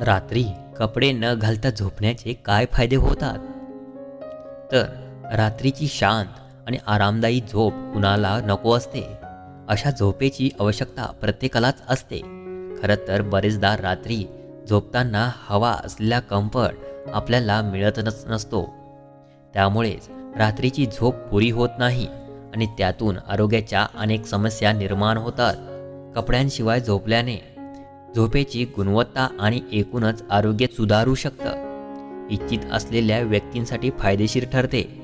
रात्री कपडे न घालता झोपण्याचे काय फायदे होतात? तर रात्रीची शांत आणि आरामदायी झोप कुणाला नको असते? अशा झोपेची आवश्यकता प्रत्येकालाच असते. खरं तर बरेचदा रात्री झोपताना हवा असलेला कम्फर्ट आपल्याला मिळतच नसतो. त्यामुळेच रात्रीची झोप पुरी होत नाही आणि त्यातून आरोग्याच्या अनेक समस्या निर्माण होतात. कपड्यांशिवाय झोपल्याने झोपेची गुणवत्ता आणि एकूणच आरोग्य सुधारू शकतं. इच्छित असलेल्या व्यक्तींसाठी फायदेशीर ठरते.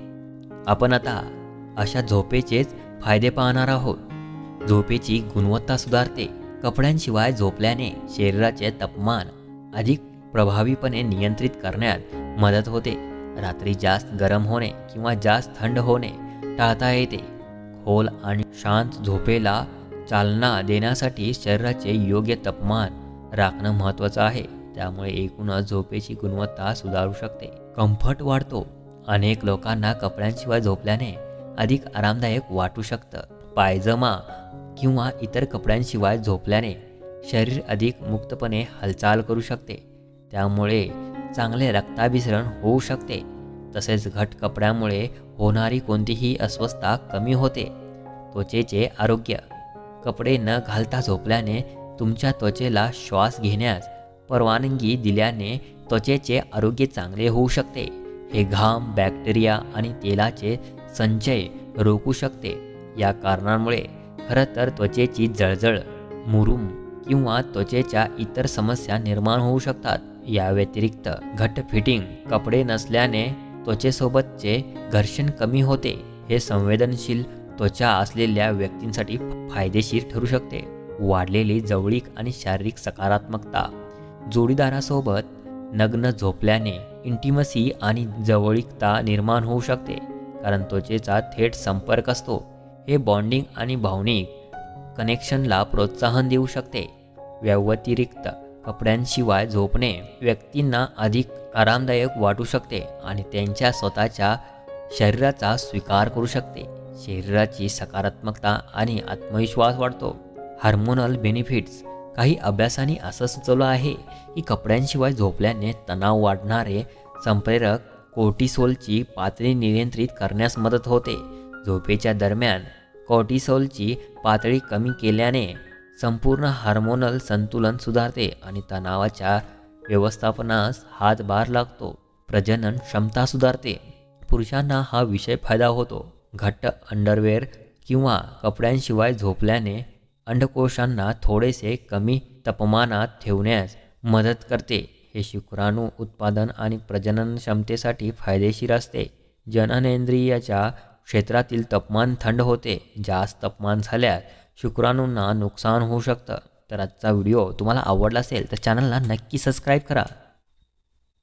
आपण आता अशा झोपेचेच फायदे पाहणार आहोत. झोपेची गुणवत्ता सुधारते. कपड्यांशिवाय झोपल्याने शरीराचे तापमान अधिक प्रभावीपणे नियंत्रित करण्यात मदत होते. रात्री जास्त गरम होणे किंवा जास्त थंड होणे टाळता येते. खोल आणि शांत झोपेला चालना देण्यासाठी शरीराचे योग्य तापमान राखणं महत्त्वाचं आहे. त्यामुळे एकूणच झोपेची गुणवत्ता सुधारू शकते. कम्फर्ट वाढतो. अनेक लोकांना कपड्यांशिवाय झोपल्याने अधिक आरामदायक वाटू शकतं. पायजमा किंवा इतर कपड्यांशिवाय झोपल्याने शरीर अधिक मुक्तपणे हालचाल करू शकते. त्यामुळे चांगले रक्ताभिसरण होऊ शकते. तसेच घट कपड्यामुळे होणारी कोणतीही अस्वस्थता कमी होते. त्वचेचे आरोग्य. कपडे न घालता झोपल्याने तुमच्या त्वचेला श्वास घेण्यास परवानगी दिल्याने त्वचेचे आरोग्य चांगले होऊ शकते. हे घाम बॅक्टेरिया आणि तेलाचे संचय रोखू शकते. या कारणांमुळे खरं तर त्वचेची जळजळ मुरूम किंवा त्वचेच्या इतर समस्या निर्माण होऊ शकतात. या व्यतिरिक्त घट्ट फिटिंग कपडे नसल्याने त्वचेसोबतचे घर्षण कमी होते. हे संवेदनशील त्वचा असलेल्या व्यक्तींसाठी फायदेशीर ठरू शकते. वाढलेली जवळीक आणि शारीरिक सकारात्मकता. जोडीदारासोबत नग्न झोपल्याने इंटिमसी आणि जवळीकता निर्माण होऊ शकते कारण त्वचेचा थेट संपर्क असतो. हे बॉन्डिंग आणि भावनिक कनेक्शनला प्रोत्साहन देऊ शकते. व्यवतिरिक्त कपड्यांशिवाय झोपणे व्यक्तींना अधिक आरामदायक वाटू शकते आणि त्यांच्या स्वतःच्या शरीराचा स्वीकार करू शकते. शरीराची सकारात्मकता आणि आत्मविश्वास वाढतो. Hormonal benefits. काही अभ्यासांनी असं सुचवलं आहे की कपड्यांशिवाय झोपल्याने तणाव वाढणारे संप्रेरक कोर्टिसोलची पातळी नियंत्रित करण्यास मदत होते. झोपेच्या दरम्यान कॉर्टिसोलची पातळी कमी केल्याने संपूर्ण हार्मोनल संतुलन सुधारते आणि तणावाच्या व्यवस्थापनास हातभार लागतो. प्रजनन क्षमता सुधारते. पुरुषांना हा विषय फायदा होतो. घट्ट अंडरवेअर किंवा कपड्यांशिवाय झोपल्याने अंडकोशांना थोडेसे कमी तापमानात ठेवण्यास मदत करते. हे शुक्राणू उत्पादन आणि प्रजनन क्षमतेसाठी फायदेशीर असते. जननेंद्रियाच्या क्षेत्रातील तापमान थंड होते. जास्त तापमान झाल्यास शुक्राणूंना नुकसान होऊ शकतं. तर आजचा व्हिडिओ तुम्हाला आवडला असेल तर चॅनलला नक्की सबस्क्राईब करा.